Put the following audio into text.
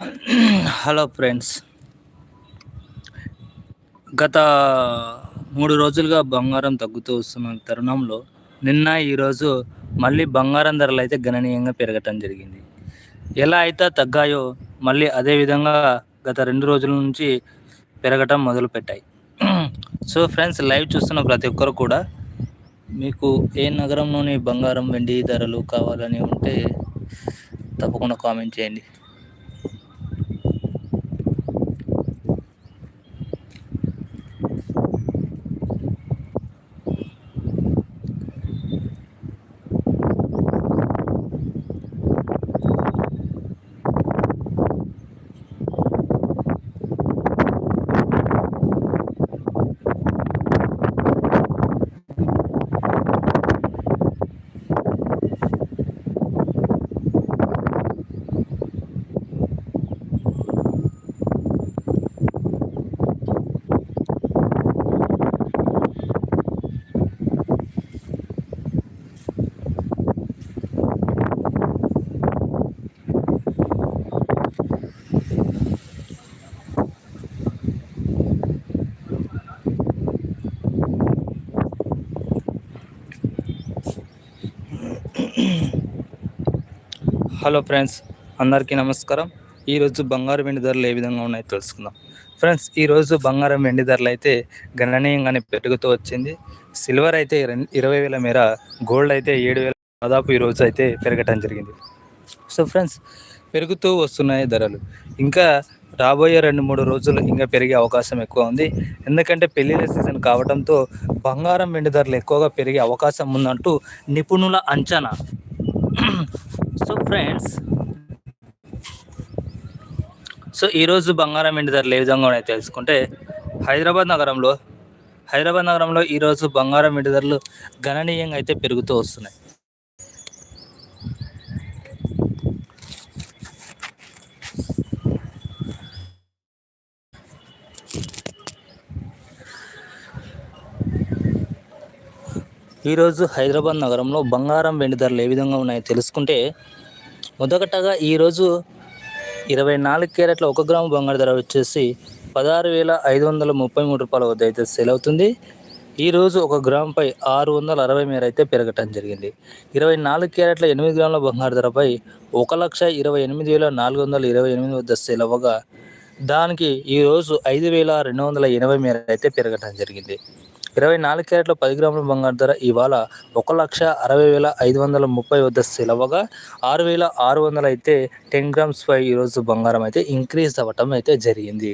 Hello friends. గత మూడు రోజులుగా బంగారం తగ్గుతూ వస్తున్న తరుణంలో నిన్న ఈరోజు మళ్ళీ బంగారం ధరలు అయితే గణనీయంగా పెరగటం జరిగింది. ఎలా అయితే తగ్గాయో మళ్ళీ అదే విధంగా గత రెండు రోజుల నుంచి పెరగటం మొదలుపెట్టాయి. సో ఫ్రెండ్స్ లైవ్ చూస్తున్న ప్రతి ఒక్కరు కూడా మీకు ఏ నగరంలోని బంగారం వెండి ధరలు కావాలని ఉంటే తప్పకుండా కామెంట్ చేయండి. హలో ఫ్రెండ్స్ అందరికీ నమస్కారం. ఈరోజు బంగారం వెండి ధరలు ఏ విధంగా ఉన్నాయో తెలుసుకుందాం. ఫ్రెండ్స్ ఈరోజు బంగారం వెండి ధరలు అయితే గణనీయంగానే పెరుగుతూ వచ్చింది. సిల్వర్ అయితే ఇరవై వేల మేర గోల్డ్ అయితే ఏడు వేల దాదాపు ఈరోజు అయితే పెరగటం జరిగింది. సో ఫ్రెండ్స్ పెరుగుతూ వస్తున్నాయి ధరలు. ఇంకా రాబోయే రెండు మూడు రోజులు ఇంకా పెరిగే అవకాశం ఎక్కువ ఉంది. ఎందుకంటే పెళ్ళిళ్ళ సీజన్ కావడంతో బంగారం వెండి ధరలు ఎక్కువగా పెరిగే అవకాశం ఉందంటూ నిపుణుల అంచనా. సో ఫ్రెండ్స్ సో ఈరోజు బంగారం వెండి ధరలు ఏ విధంగా ఉన్నాయో తెలుసుకుంటే హైదరాబాద్ నగరంలో హైదరాబాద్ నగరంలో ఈరోజు బంగారం వెండి ధరలు గణనీయంగా అయితే పెరుగుతూ వస్తున్నాయి. ఈరోజు హైదరాబాద్ నగరంలో బంగారం వెండి ధరలు ఏ విధంగా ఉన్నాయో తెలుసుకుంటే మొదటగా ఈరోజు ఇరవై నాలుగు క్యారెట్ల ఒక గ్రాము బంగారు ధర వచ్చేసి పదహారు వేల ఐదు వందల ముప్పై మూడు రూపాయల వద్ద అయితే సేల్ అవుతుంది. ఈరోజు ఒక గ్రాముపై ఆరు వందల అరవై మేర అయితే పెరగటం జరిగింది. ఇరవై నాలుగు క్యారెట్ల ఎనిమిది గ్రాముల బంగారు ధరపై ఒక లక్ష ఇరవై ఎనిమిది వేల నాలుగు వందల ఇరవై ఎనిమిది వద్ద సేల్ అవ్వగా దానికి ఈరోజు ఐదు వేల రెండు వందల ఎనభై మేర అయితే పెరగటం జరిగింది. ఇరవై నాలుగు క్యారెట్ల పది గ్రాముల బంగారు ధర. ఇవాళ ఒక లక్ష అరవై వేల ఐదు వందల ముప్పై వద్ద సెలవగా ఆరు వేల ఆరు వందలు అయితే టెన్ గ్రామ్స్ పై ఈరోజు బంగారం అయితే ఇంక్రీజ్ అవ్వటం అయితే జరిగింది.